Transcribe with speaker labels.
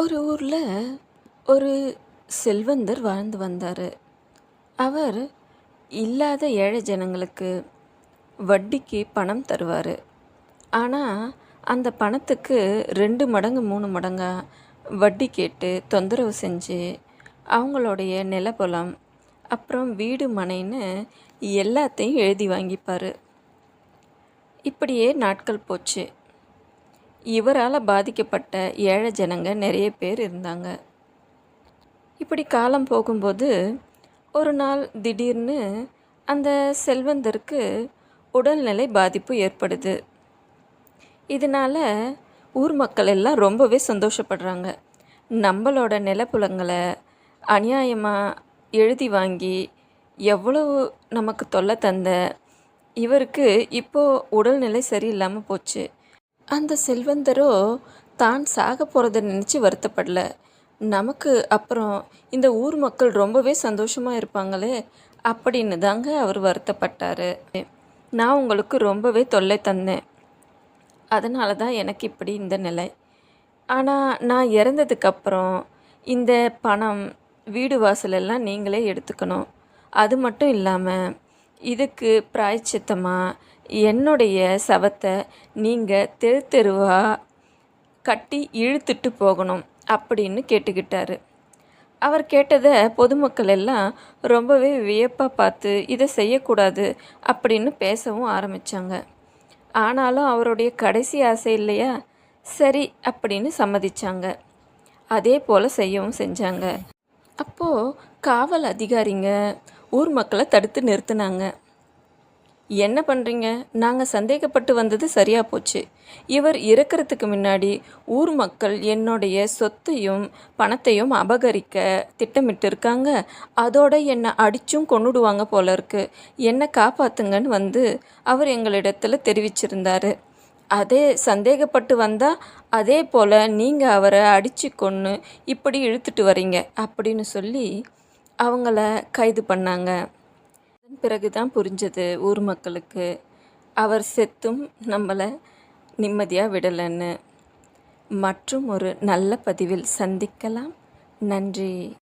Speaker 1: ஒரு ஊரில் ஒரு செல்வந்தர் வாழ்ந்து வந்தார். அவர் இல்லாத ஏழை ஜனங்களுக்கு வட்டிக்கு பணம் தருவார். ஆனால் அந்த பணத்துக்கு ரெண்டு மடங்கு மூணு மடங்காக வட்டி கேட்டு தொந்தரவு செஞ்சு அவங்களுடைய நிலபுலம் அப்புறம் வீடு மனைன்னு எல்லாத்தையும் எழுதி வாங்கிப்பார். இப்படியே நாட்கள் போச்சு. இவரால் பாதிக்கப்பட்ட ஏழை ஜனங்க நிறைய பேர் இருந்தாங்க. இப்படி காலம் போகும்போது ஒரு நாள் திடீர்னு அந்த செல்வந்தருக்கு உடல்நிலை பாதிப்பு ஏற்படுது. இதனால் ஊர் மக்கள் எல்லாம் ரொம்பவே சந்தோஷப்படுறாங்க. நம்மளோட நிலப்புலங்களை அநியாயமாக எழுதி வாங்கி எவ்வளவு நமக்கு தொல்லை தந்த இவருக்கு இப்போது உடல்நிலை சரியில்லாமல் போச்சு. அந்த செல்வந்தரோ தான் சாக போகிறத நினச்சி வருத்தப்படல. நமக்கு அப்புறம் இந்த ஊர் மக்கள் ரொம்பவே சந்தோஷமாக இருப்பாங்களே? அப்படின்னு தாங்க அவர் வருத்தப்பட்டார். நான் உங்களுக்கு ரொம்பவே தொல்லை தந்தேன். அதனால தான் எனக்கு இப்படி இந்த நிலை. ஆனால் நான் இறந்ததுக்கப்புறம் இந்த பணம் வீடு வாசல் எல்லாம் நீங்களே எடுத்துக்கணும். அது மட்டும் இல்லாமல் இதுக்கு பிராய்ச்சித்தமாக என்னுடைய சவத்தை நீங்கள் தெரு தெருவாக கட்டி இழுத்துட்டு போகணும் அப்படின்னு கேட்டுக்கிட்டாரு. அவர் கேட்டதை பொதுமக்கள் எல்லாம் ரொம்பவே வியப்பாக பார்த்து இதை செய்யக்கூடாது அப்படின்னு பேசவும் ஆரம்பித்தாங்க ஆனாலும் அவருடைய கடைசி ஆசை இல்லையா? சரி அப்படின்னு சம்மதிச்சாங்க. அதே போல் செய்யவும் செஞ்சாங்க. அப்போது காவல் அதிகாரிங்க ஊர் மக்களை தடுத்து நிறுத்தினாங்க. என்ன பண்ணுறீங்க நாங்கள் சந்தேகப்பட்டு வந்தது சரியாக போச்சு. இவர் இறக்கிறதுக்கு முன்னாடி ஊர் மக்கள் என்னுடைய சொத்தையும் பணத்தையும் அபகரிக்க திட்டமிட்டு இருக்காங்க அதோட என்னை அடிச்சும் கொண்டுடுவாங்க போல இருக்கு. என்னை காப்பாத்துங்கன்னு வந்து அவர் எங்களிடத்தில் தெரிவிச்சிருந்தார். அதே சந்தேகப்பட்டு வந்தால் அதே போல் நீங்கள் அவரை அடித்து கொன்று இப்படி இழுத்துட்டு வரீங்க அப்படின்னு சொல்லி அவங்கள கைது பண்ணாங்க. அதன் பிறகு தான் புரிஞ்சது ஊர் மக்களுக்கு. அவர் செத்தும் நம்மளை நிம்மதியாக விடலைன்னு. மற்றும் ஒரு நல்ல பதிவில் சந்திக்கலாம். நன்றி.